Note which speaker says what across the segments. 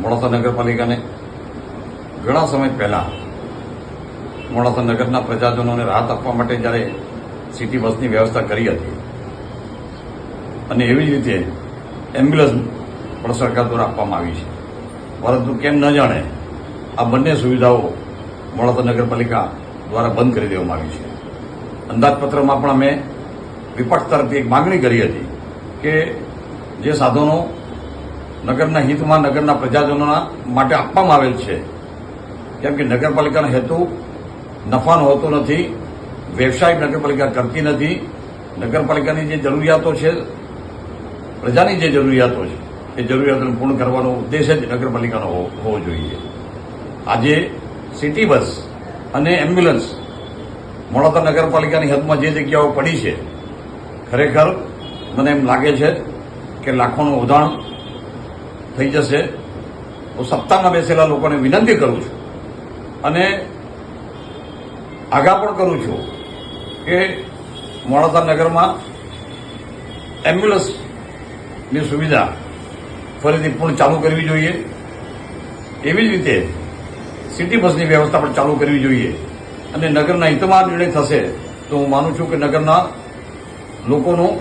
Speaker 1: મોડાસા નગરપાલિકાને ઘણા સમય પહેલા મોડાસા નગરના પ્રજાજનોને રાહત આપવા માટે જ્યારે સિટી બસની વ્યવસ્થા કરી હતી. અને એવી જ રીતે એમ્બ્યુલન્સ પણ સરકાર દ્વારા આપવામાં આવી છે. પરંતુ કેમ ન જાણે આ બંને સુવિધાઓ મોડાસા નગરપાલિકા દ્વારા બંધ કરી દેવામાં આવી છે. અંદાજપત્રમાં પણ અમે વિપક્ષ તરફથી એક માંગણી કરી હતી કે જે સાધનો નગરના હિતમાં નગરના પ્રજાજનોના માટે આપવામાં આવેલ છે. કેમ કે નગરપાલિકાનો હેતુ નફાનો હોતો નથી, વ્યવસાય નગરપાલિકા કરતી નથી. નગરપાલિકાની જે જરૂરિયાતો છે, પ્રજાની જે જરૂરિયાતો છે, એ જરૂરિયાતોને પૂર્ણ કરવાનો ઉદ્દેશ જ નગરપાલિકાનો હોવો જોઈએ. આજે સિટી બસ અને એમ્બ્યુલન્સ મોડાસા નગરપાલિકાની હદમાં જે જગ્યાઓ પડી છે, ખરેખર મને એમ લાગે છે કે લાખોનું ઉદાહરણ થઈ જશે હું સત્તામાં બેસેલા લોકોને વિનંતી કરું છું અને આગાહ પણ કરું છું કે મોડાસા નગરમાં એમ્બ્યુલન્સની સુવિધા ફરીથી પૂર્ણ ચાલુ કરવી જોઈએ. એવી જ રીતે સિટી બસની વ્યવસ્થા પણ ચાલુ કરવી જોઈએ અને નગરના હિતમાં નિર્ણય થશે તો હું માનું છું કે નગરના લોકોનું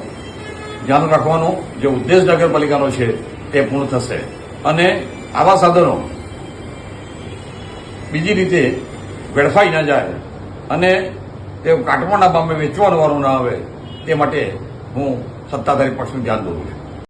Speaker 1: ધ્યાન રાખવાનો જે ઉદ્દેશ નગરપાલિકાનો છે તે પૂર્ણ થશે. અને આવા સાધનો બીજી રીતે વેડફાઈ ન જાય અને તે કાટમાળના ભાવે વેચવાનું વારો ના આવે તે માટે હું સત્તાધારી પક્ષનું ધ્યાન દોરું છું.